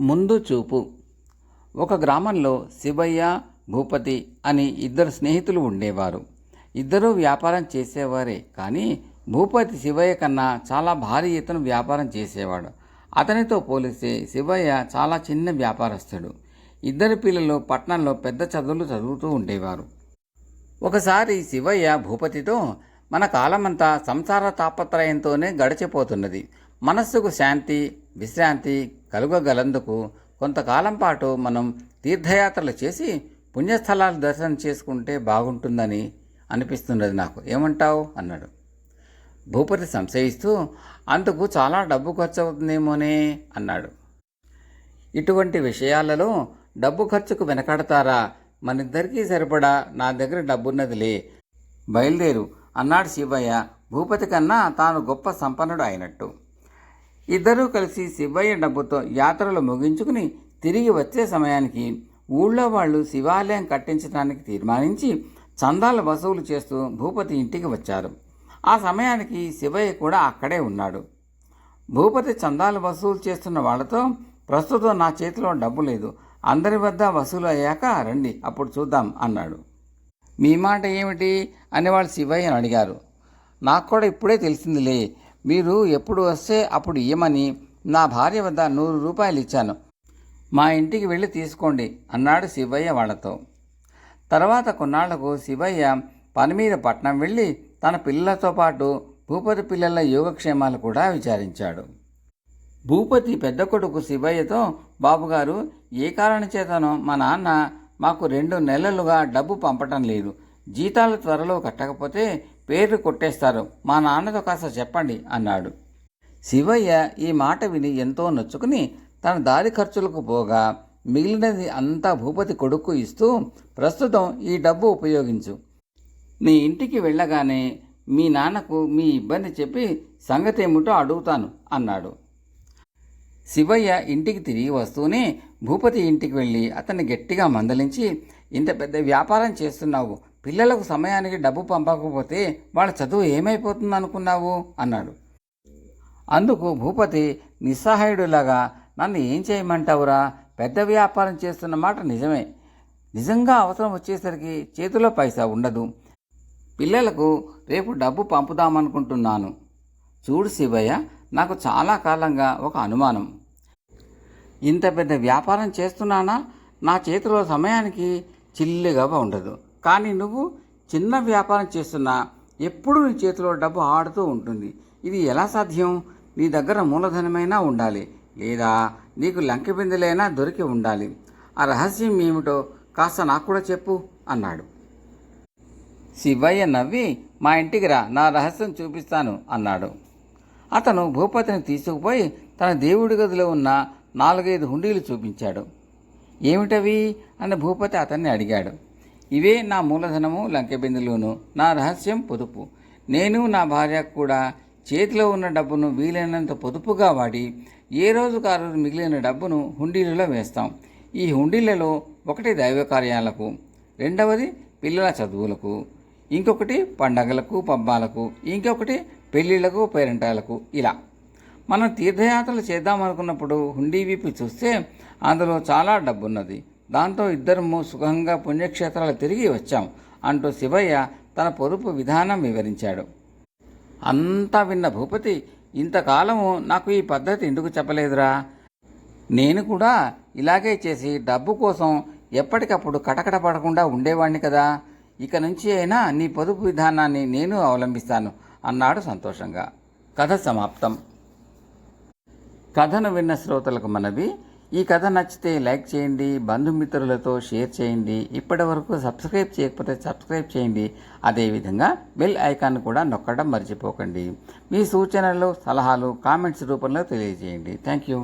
ముందు చూపు. ఒక గ్రామంలో శివయ్య భూపతి అని ఇద్దరు స్నేహితులు ఉండేవారు. ఇద్దరూ వ్యాపారం చేసేవారే కానీ భూపతి శివయ్య కన్నా చాలా భారీ ఎత్తున వ్యాపారం చేసేవాడు. అతనితో పోలిస్తే శివయ్య చాలా చిన్న వ్యాపారస్తుడు. ఇద్దరు పిల్లలు పట్నంలో పెద్ద చదువులు చదువుతూ ఉండేవారు. ఒకసారి శివయ్య భూపతితో మన కాలమంతా సంసార తాపత్రయంతోనే గడిచిపోతున్నది. మనస్సుకు శాంతి విశ్రాంతి కలుగగలందుకు కొంతకాలం పాటు మనం తీర్థయాత్రలు చేసి పుణ్యస్థలాలు దర్శనం చేసుకుంటే బాగుంటుందని అనిపిస్తున్నది నాకు. ఏమంటావు? అన్నాడు. భూపతి సంశయిస్తూ అందుకు చాలా డబ్బు ఖర్చు అవుతుందేమోనే అన్నాడు. ఇటువంటి విషయాలలో డబ్బు ఖర్చుకు వెనకడతారా? మనిద్దరికీ సరిపడా నా దగ్గర డబ్బున్నదిలే. బయలుదేరు అన్నాడు శివయ్య. భూపతి కన్నా తాను గొప్ప సంపన్నుడు అయినట్టు. ఇద్దరూ కలిసి శివయ్య డబ్బుతో యాత్రలు ముగించుకుని తిరిగి వచ్చే సమయానికి ఊళ్ళో వాళ్ళు శివాలయం కట్టించడానికి తీర్మానించి చందాలు వసూలు చేస్తూ భూపతి ఇంటికి వచ్చారు. ఆ సమయానికి శివయ్య కూడా అక్కడే ఉన్నాడు. భూపతి చందాలు వసూలు చేస్తున్న వాళ్ళతో ప్రస్తుతం నా చేతిలో డబ్బు లేదు. అందరి వద్ద వసూలు అయ్యాక రండి అప్పుడు చూద్దాం అన్నాడు. మీ మాట ఏమిటి? అని వాళ్ళు శివయ్యను అడిగారు. నాకు కూడా ఇప్పుడే తెలిసిందిలే. మీరు ఎప్పుడు వస్తే అప్పుడు ఇయ్యమని నా భార్య వద్ద నూరు రూపాయలు ఇచ్చాను. మా ఇంటికి వెళ్ళి తీసుకోండి అన్నాడు శివయ్య వాళ్ళతో. తర్వాత కొన్నాళ్ళకు శివయ్య పని మీద పట్నం వెళ్ళి తన పిల్లలతో పాటు భూపతి పిల్లల యోగక్షేమాలు కూడా విచారించాడు. భూపతి పెద్ద కొడుకు శివయ్యతో బాబుగారు ఏ కారణం చేతనో మా నాన్న మాకు రెండు నెలలుగా డబ్బు పంపటం లేదు. జీతాలు త్వరలో కట్టకపోతే పేరు కొట్టేస్తారు. మా నాన్నతో కాస్త చెప్పండి అన్నాడు. శివయ్య ఈ మాట విని ఎంతో నొచ్చుకుని తన దారి ఖర్చులకు పోగా మిగిలినది అంతా భూపతి కొడుకు ఇస్తూ ప్రస్తుతం ఈ డబ్బు ఉపయోగించు. నీ ఇంటికి వెళ్ళగానే మీ నాన్నకు మీ ఇబ్బంది చెప్పి సంగతి ఏమిటో అడుగుతాను అన్నాడు. శివయ్య ఇంటికి తిరిగి వస్తూనే భూపతి ఇంటికి వెళ్ళి అతన్ని గట్టిగా మందలించి ఇంత పెద్ద వ్యాపారం చేస్తున్నావు. పిల్లలకు సమయానికి డబ్బు పంపకపోతే వాళ్ళ చదువు ఏమైపోతుంది అనుకున్నావు అన్నాడు. అందుకు భూపతి నిస్సహాయుడులాగా నన్ను ఏం చేయమంటావురా? పెద్ద వ్యాపారం చేస్తున్న మాట నిజమే. నిజంగా అవసరం వచ్చేసరికి చేతిలో పైసా ఉండదు. పిల్లలకు రేపు డబ్బు పంపుదామనుకుంటున్నాను. చూడు శివయ్య నాకు చాలా కాలంగా ఒక అనుమానం. ఇంత పెద్ద వ్యాపారం చేస్తున్నానా? నా చేతిలో సమయానికి చిల్లిగా ఉండదు కానీ నువ్వు చిన్న వ్యాపారం చేస్తున్నా ఎప్పుడు నీ చేతిలో డబ్బు ఆడుతూ ఉంటుంది. ఇది ఎలా సాధ్యం? నీ దగ్గర మూలధనమైనా ఉండాలి. లేదా నీకు లంకెబిందులైనా దొరికి ఉండాలి. ఆ రహస్యం ఏమిటో కాస్త నాకు కూడా చెప్పు అన్నాడు. శివయ్య నవ్వి మా ఇంటికి రా నా రహస్యం చూపిస్తాను అన్నాడు. అతను భూపతిని తీసుకుపోయి తన దేవుడి గదిలో ఉన్న నాలుగైదు హుండీలు చూపించాడు. ఏమిటవి? అని భూపతి అతన్ని అడిగాడు. ఇవే నా మూలధనము లంకెబిందులును నా రహస్యం పొదుపు. నేను నా భార్య కూడా చేతిలో ఉన్న డబ్బును వీలైనంత పొదుపుగా వాడి ఏ రోజుకు ఆ రోజు మిగిలిన డబ్బును హుండీలలో వేస్తాం. ఈ హుండీలలో ఒకటి దైవ కార్యాలకు రెండవది పిల్లల చదువులకు ఇంకొకటి పండగలకు పబ్బాలకు ఇంకొకటి పెళ్ళిళ్ళకు పేరెంటాలకు ఇలా. మనం తీర్థయాత్రలు చేద్దామనుకున్నప్పుడు హుండీ విప్పి చూస్తే అందులో చాలా డబ్బున్నది. దాంతో ఇద్దరము సుఖంగా పుణ్యక్షేత్రాలు తిరిగి వచ్చాం అంటూ శివయ్య తన పొదుపు విధానం వివరించాడు. అంతా విన్న భూపతి ఇంతకాలము నాకు ఈ పద్ధతి ఎందుకు చెప్పలేదురా? నేను కూడా ఇలాగే చేసి డబ్బు కోసం ఎప్పటికప్పుడు కటకట పడకుండా ఉండేవాణ్ణి కదా. ఇక నుంచి అయినా నీ పొదుపు విధానాన్ని నేను అవలంబిస్తాను అన్నాడు సంతోషంగా. కథ సమాప్తం. కథను విన్న శ్రోతలకు మనవి ఈ కథ నచ్చితే లైక్ చేయండి బంధుమిత్రులతో షేర్ చేయండి ఇప్పటి వరకు సబ్స్క్రైబ్ చేయకపోతే సబ్స్క్రైబ్ చేయండి. అదేవిధంగా బెల్ ఐకాన్ కూడా నొక్కడం మర్చిపోకండి. మీ సూచనలు సలహాలు కామెంట్స్ రూపంలో తెలియజేయండి. Thank you.